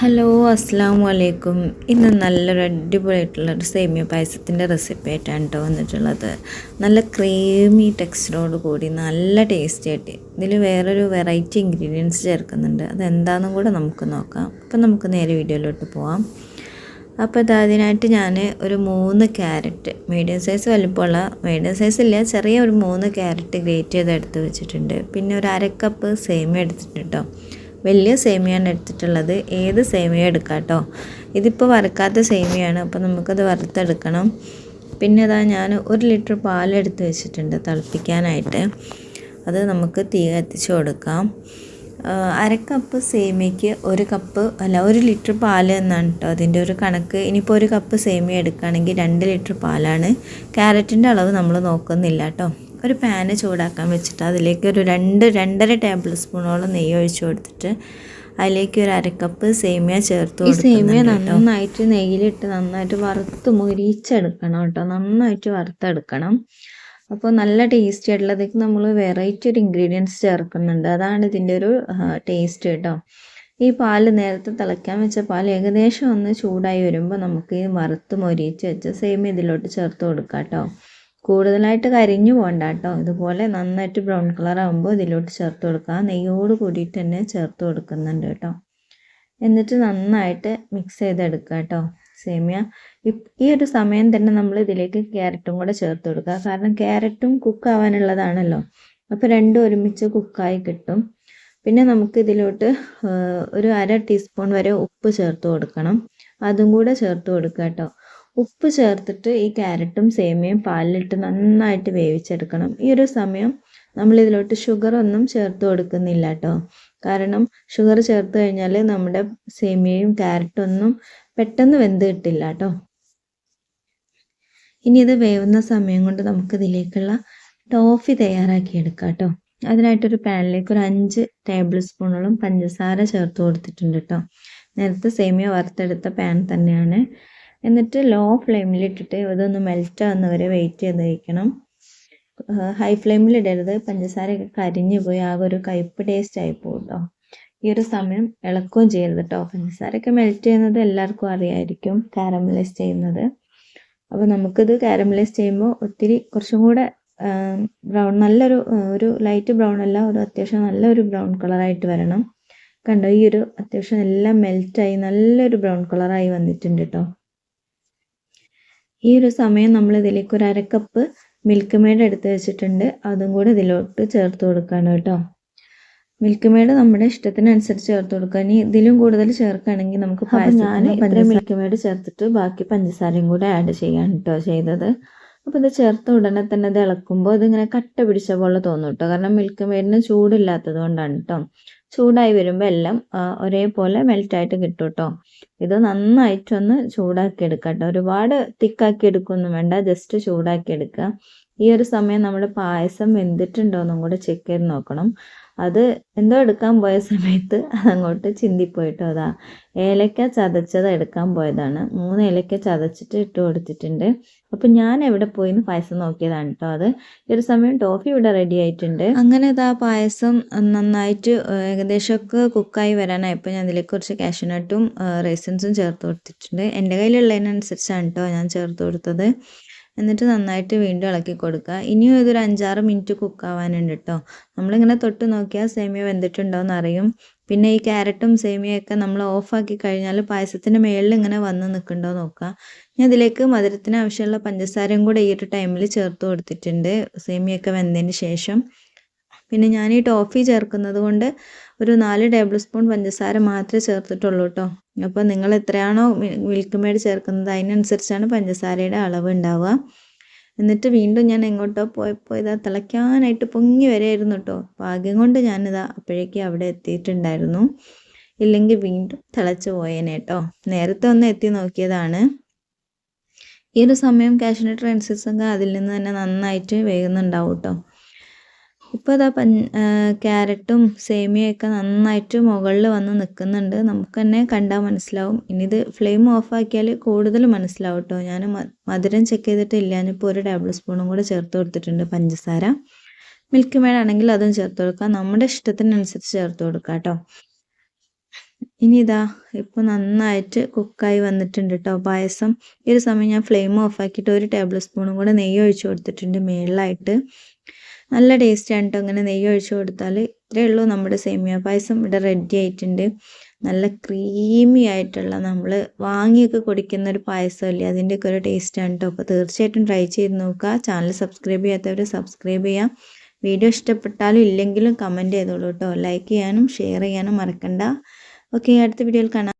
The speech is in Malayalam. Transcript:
ഹലോ അസ്സാം വലൈക്കും ഇന്ന് നല്ലൊരു അടിപൊളിയായിട്ടുള്ളൊരു സേമിയ പായസത്തിന്റെ റെസിപ്പി ആയിട്ടാണ് കേട്ടോ വന്നിട്ടുള്ളത്. നല്ല ക്രീമി ടെക്സ്ചറോട് കൂടി നല്ല ടേസ്റ്റി ആയിട്ട്. ഇതിൽ വേറൊരു വെറൈറ്റി ഇൻഗ്രീഡിയൻസ് ചേർക്കുന്നുണ്ട്. അതെന്താണെന്നും കൂടെ നമുക്ക് നോക്കാം. അപ്പം നമുക്ക് നേരെ വീഡിയോയിലോട്ട് പോവാം. അപ്പോൾ ഇത് അതിനായിട്ട് ഞാൻ ഒരു മൂന്ന് ക്യാരറ്റ് മീഡിയം സൈസ് വലുപ്പമുള്ള മീഡിയം സൈസ് ഇല്ല ചെറിയ ഒരു മൂന്ന് ക്യാരറ്റ് ഗ്രേറ്റ് ചെയ്ത് എടുത്ത് വെച്ചിട്ടുണ്ട്. പിന്നെ ഒരു അര കപ്പ് സേമിയ എടുത്തിട്ടുണ്ട് കേട്ടോ വലിയ സേമിയാണ് എടുത്തിട്ടുള്ളത്. ഏത് സേമിയ എടുക്കാം കേട്ടോ ഇതിപ്പോൾ വറുക്കാത്ത സേമിയാണ്. അപ്പോൾ നമുക്കത് വറുത്തെടുക്കണം. പിന്നെ അതാ ഞാൻ ഒരു ലിറ്റർ പാലെടുത്ത് വെച്ചിട്ടുണ്ട് തിളപ്പിക്കാനായിട്ട്. അത് നമുക്ക് തീ കത്തിച്ച് കൊടുക്കാം. അര കപ്പ് സേമിയയ്ക്ക് ഒരു കപ്പ് അല്ല ഒരു ലിറ്റർ പാൽ എന്നാണ് കേട്ടോ അതിന്റെ ഒരു കണക്ക്. ഇനിയിപ്പോൾ ഒരു കപ്പ് സേമിയ എടുക്കുകയാണെങ്കിൽ രണ്ട് ലിറ്റർ പാലാണ്. ക്യാരറ്റിന്റെ അളവ് നമ്മൾ നോക്കുന്നില്ല കേട്ടോ ഒരു പാന് ചൂടാക്കാൻ വെച്ചിട്ട് അതിലേക്ക് ഒരു രണ്ട് രണ്ടര ടേബിൾ സ്പൂണോളം നെയ്യ് ഒഴിച്ചു കൊടുത്തിട്ട് അതിലേക്ക് ഒരു അരക്കപ്പ് സേമിയ ചേർത്ത് ഈ സേമിയ നന്നായിട്ട് നെയ്യിലിട്ട് നന്നായിട്ട് വറുത്ത് മുരിച്ചെടുക്കണം കേട്ടോ. നന്നായിട്ട് വറുത്തെടുക്കണം. അപ്പോൾ നല്ല ടേസ്റ്റി ആയിട്ടുള്ളതേക്ക് നമ്മൾ വെറൈറ്റി ഒരു ഇൻഗ്രീഡിയൻസ് ചേർക്കുന്നുണ്ട്. അതാണ് ഇതിന്റെ ഒരു ടേസ്റ്റ് കേട്ടോ. ഈ പാൽ നേരത്തെ തിളയ്ക്കാൻ വെച്ച പാൽ ഏകദേശം ഒന്ന് ചൂടായി വരുമ്പോൾ നമുക്ക് ഈ വറുത്ത് മൊരിച്ച് വെച്ച സേമിയ ഇതിലോട്ട് ചേർത്ത് കൊടുക്കാം കേട്ടോ. കൂടുതലായിട്ട് കരിഞ്ഞു പോകണ്ട കേട്ടോ. ഇതുപോലെ നന്നായിട്ട് ബ്രൗൺ കളർ ആകുമ്പോൾ ഇതിലോട്ട് ചേർത്ത് കൊടുക്കുക. നെയ്യോട് കൂടിയിട്ട് തന്നെ ചേർത്ത് കൊടുക്കുന്നുണ്ട് കേട്ടോ. എന്നിട്ട് നന്നായിട്ട് മിക്സ് ചെയ്തെടുക്കുക കേട്ടോ. സേമിയ. ഈ ഒരു സമയം തന്നെ നമ്മൾ ഇതിലേക്ക് ക്യാരറ്റും കൂടെ ചേർത്ത് കൊടുക്കുക. കാരണം ക്യാരറ്റും കുക്ക് ആവാനുള്ളതാണല്ലോ. അപ്പോൾ രണ്ടും ഒരുമിച്ച് കുക്കായി കിട്ടും. പിന്നെ നമുക്ക് ഇതിലോട്ട് ഒരു അര ടീസ്പൂൺ വരെ ഉപ്പ് ചേർത്ത് കൊടുക്കണം. അതും കൂടെ ചേർത്ത് കൊടുക്കുക കേട്ടോ. ഉപ്പ് ചേർത്തിട്ട് ഈ ക്യാരറ്റും സേമിയയും പാലിലിട്ട് നന്നായിട്ട് വേവിച്ചെടുക്കണം. ഈ ഒരു സമയം നമ്മൾ ഇതിലോട്ട് ഷുഗർ ഒന്നും ചേർത്ത് കൊടുക്കുന്നില്ല കേട്ടോ കാരണം ഷുഗർ ചേർത്ത് കഴിഞ്ഞാൽ നമ്മുടെ സേമിയയും ക്യാരറ്റും ഒന്നും പെട്ടെന്ന് വെന്ത് കിട്ടില്ല കേട്ടോ ഇനി ഇത് വേവുന്ന സമയം കൊണ്ട് നമുക്ക് ഇതിലേക്കുള്ള ടോഫി തയ്യാറാക്കി എടുക്കാം കേട്ടോ അതിനായിട്ടൊരു പാനിലേക്ക് ഒരു അഞ്ച് ടേബിൾ സ്പൂണോളം പഞ്ചസാര ചേർത്ത് കൊടുത്തിട്ടുണ്ട് കേട്ടോ നേരത്തെ സേമിയ വറുത്തെടുത്ത പാൻ തന്നെയാണ് എന്നിട്ട് ലോ ഫ്ലെയിമിലിട്ടിട്ട് ഇതൊന്ന് മെൽറ്റ് ആവുന്നവരെ വെയിറ്റ് ചെയ്ത് വയ്ക്കണം ഹൈ ഫ്ലെയിമിൽ ഇടരുത്. പഞ്ചസാരയൊക്കെ കരിഞ്ഞു പോയി. ആകെ ഒരു കയ്പ്പ് ടേസ്റ്റ് ആയി പോകും കേട്ടോ ഈ ഒരു സമയം ഇളക്കുകയും ചെയ്യരുത് കേട്ടോ പഞ്ചസാരയൊക്കെ മെൽറ്റ് ചെയ്യുന്നത് എല്ലാവർക്കും അറിയായിരിക്കും. കാരമലൈസ് ചെയ്യുന്നത്. അപ്പോൾ നമുക്കിത് കാരമലൈസ് ചെയ്യുമ്പോൾ ഒത്തിരി കുറച്ചും കൂടെ ബ്രൗൺ നല്ലൊരു ഒരു ലൈറ്റ് ബ്രൗൺ അല്ല ഒരു അത്യാവശ്യം നല്ലൊരു ബ്രൗൺ കളറായിട്ട് വരണം. കണ്ടോ? ഈ ഒരു അത്യാവശ്യം എല്ലാം മെൽറ്റായി നല്ലൊരു ബ്രൗൺ കളറായി വന്നിട്ടുണ്ട് കേട്ടോ ഈ ഒരു സമയം നമ്മൾ ഇതിലേക്ക് ഒരു അരക്കപ്പ് മിൽക്ക് മെയ്ഡ് എടുത്ത് വെച്ചിട്ടുണ്ട്. അതും കൂടി ഇതിലോട്ട് ചേർത്ത് കൊടുക്കണം കേട്ടോ. മിൽക്ക് മെയ്ഡ് നമ്മുടെ ഇഷ്ടത്തിനനുസരിച്ച് ചേർത്ത് കൊടുക്കുക. ഇനി ഇതിലും കൂടുതൽ ചേർക്കുകയാണെങ്കിൽ നമുക്ക് ഞാൻ മിൽക്ക് മെയ്ഡ് ചേർത്തിട്ട് ബാക്കി പഞ്ചസാരയും കൂടെ ആഡ് ചെയ്യാൻ കേട്ടോ ചെയ്തത്. അപ്പോൾ ഇത് ചേർത്ത ഉടനെ തന്നെ ഇത് ഇളക്കുമ്പോൾ ഇതിങ്ങനെ കട്ട പിടിച്ച പോലെ തോന്നും കേട്ടോ കാരണം മിൽക്ക് മെയ്ഡിന് ചൂടില്ലാത്തത് കൊണ്ടാണ് കേട്ടോ ചൂടായി വരുമ്പോൾ എല്ലാം ഒരേപോലെ മെൽറ്റായിട്ട് കിട്ടും കേട്ടോ ഇത് നന്നായിട്ടൊന്ന് ചൂടാക്കി എടുക്കാം കേട്ടോ ഒരുപാട് തിക്കാക്കി എടുക്കൊന്നും വേണ്ട ജസ്റ്റ് ചൂടാക്കി എടുക്കുക ഈ ഒരു സമയം നമ്മൾ പായസം വെന്തിട്ടുണ്ടോ എന്നും കൂടെ ചെക്ക് ചെയ്ത് നോക്കണം. അത് എന്തോ എടുക്കാൻ പോയ സമയത്ത് അതങ്ങോട്ട് ചിന്തിപ്പോയിട്ടോ അതാ. ഏലക്ക ചതച്ചത് എടുക്കാൻ പോയതാണ്. മൂന്ന് ഏലക്ക ചതച്ചിട്ട് ഇട്ട് കൊടുത്തിട്ടുണ്ട്. അപ്പം ഞാൻ എവിടെ പോയിന്ന് പായസം നോക്കിയതാണ് കേട്ടോ അത്. ഈ ഒരു സമയം ടോഫി ഇവിടെ റെഡി ആയിട്ടുണ്ട്. അങ്ങനെ ഇതാ പായസം നന്നായിട്ട് ഏകദേശം ഏകദേശമൊക്കെ കുക്കായി വരാനായപ്പോൾ ഞാൻ അതിലേക്ക് കുറച്ച് കാഷ്യൂനട്ടും റേസൻസും ചേർത്ത് കൊടുത്തിട്ടുണ്ട്. എന്റെ കയ്യിലുള്ളതിനനുസരിച്ചാണ് കേട്ടോ ഞാൻ ചേർത്ത് കൊടുത്തത്. എന്നിട്ട് നന്നായിട്ട് വീണ്ടും ഇളക്കി കൊടുക്കുക. ഇനിയും ഇതൊരു അഞ്ചാറ് മിനിറ്റ് കുക്കാവാനുണ്ട് കേട്ടോ നമ്മളിങ്ങനെ തൊട്ട് നോക്കിയാൽ സേമിയ വെന്തിട്ടുണ്ടോയെന്ന് അറിയും പിന്നെ ഈ ക്യാരറ്റും സേമിയയൊക്കെ നമ്മൾ ഓഫാക്കി കഴിഞ്ഞാൽ പായസത്തിന്റെ മേളിൽ ഇങ്ങനെ വന്ന് നിൽക്കുന്നുണ്ടോ നോക്കുക. ഞാൻ ഇതിലേക്ക് മധുരത്തിന് ആവശ്യമുള്ള പഞ്ചസാരയും കൂടെ ഈ ഒരു ടൈമിൽ ചേർത്ത് കൊടുത്തിട്ടുണ്ട് സേമിയൊക്കെ വെന്തതിന് ശേഷം. പിന്നെ ഞാൻ ഈ ടോഫി ചേർക്കുന്നത് കൊണ്ട് ഒരു നാല് ടേബിൾ സ്പൂൺ പഞ്ചസാര മാത്രമേ ചേർത്തിട്ടുള്ളൂ കേട്ടോ അപ്പോൾ നിങ്ങൾ എത്രയാണോ മിൽക്ക് മെയ്ഡ് ചേർക്കുന്നത് അതിനനുസരിച്ചാണ് പഞ്ചസാരയുടെ അളവ് ഉണ്ടാവുക. എന്നിട്ട് വീണ്ടും ഞാൻ എങ്ങോട്ടോ പോയപ്പോൾ ഇതാ തിളയ്ക്കാനായിട്ട് പൊങ്ങി വരെയായിരുന്നു കേട്ടോ ഭാഗ്യം കൊണ്ട് ഞാനിതാ അപ്പോഴേക്കും അവിടെ എത്തിയിട്ടുണ്ടായിരുന്നു. ഇല്ലെങ്കിൽ വീണ്ടും തിളച്ച് പോയേനെ കേട്ടോ നേരത്തെ ഒന്ന് എത്തി നോക്കിയതാണ്. ഈ ഒരു സമയം കാഷ്നട്ട് റെൻസിസൊക്കെ അതിൽ നിന്ന് തന്നെ നന്നായിട്ട് വേകുന്നുണ്ടാവും കേട്ടോ ഇപ്പോൾ ഇതാ പൻ ക്യാരറ്റും സേമിയയൊക്കെ നന്നായിട്ട് മുകളിൽ വന്ന് നിൽക്കുന്നുണ്ട് നമുക്ക് തന്നെ കണ്ടാൽ മനസ്സിലാവും. ഇനി ഇത് ഫ്ലെയിം ഓഫാക്കിയാൽ കൂടുതൽ മനസ്സിലാവും കേട്ടോ ഞാൻ മധുരം ചെക്ക് ചെയ്തിട്ടില്ല. ഞാനിപ്പോൾ ഒരു ടേബിൾ സ്പൂണും കൂടെ ചേർത്ത് കൊടുത്തിട്ടുണ്ട് പഞ്ചസാര. മിൽക്ക് മെയ്ഡ് ആണെങ്കിൽ അതും ചേർത്ത് കൊടുക്കാം. നമ്മുടെ ഇഷ്ടത്തിനനുസരിച്ച് ചേർത്ത് കൊടുക്കാം കേട്ടോ. ഇനി ഇതാ ഇപ്പോൾ നന്നായിട്ട് കുക്കായി വന്നിട്ടുണ്ട് കേട്ടോ പായസം. ഈ ഒരു സമയം ഞാൻ ഫ്ലെയിം ഓഫാക്കിയിട്ട് ഒരു ടേബിൾ സ്പൂണും കൂടെ നെയ്യ് ഒഴിച്ചു കൊടുത്തിട്ടുണ്ട് മേളിലായിട്ട്. നല്ല ടേസ്റ്റാണ് കേട്ടോ അങ്ങനെ നെയ്യ് ഒഴിച്ച് കൊടുത്താൽ ഇത്രയേ ഉള്ളൂ നമ്മുടെ സേമിയ പായസം. ഇവിടെ റെഡി ആയിട്ടുണ്ട്. നല്ല ക്രീമി ആയിട്ടുള്ള നമ്മൾ വാങ്ങിയൊക്കെ കുടിക്കുന്ന ഒരു പായസമല്ലേ അതിന്റെയൊക്കെ ഒരു ടേസ്റ്റാണ് കേട്ടോ അപ്പോൾ തീർച്ചയായിട്ടും ട്രൈ ചെയ്ത് നോക്കുക. ചാനൽ സബ്സ്ക്രൈബ് ചെയ്യാത്തവർ സബ്സ്ക്രൈബ് ചെയ്യാം വീഡിയോ ഇഷ്ടപ്പെട്ടാലും ഇല്ലെങ്കിലും കമന്റ് ചെയ്തോളൂ കേട്ടോ ലൈക്ക് ചെയ്യാനും ഷെയർ ചെയ്യാനും മറക്കണ്ട. ഓക്കെ അടുത്ത വീഡിയോയിൽ കാണാം.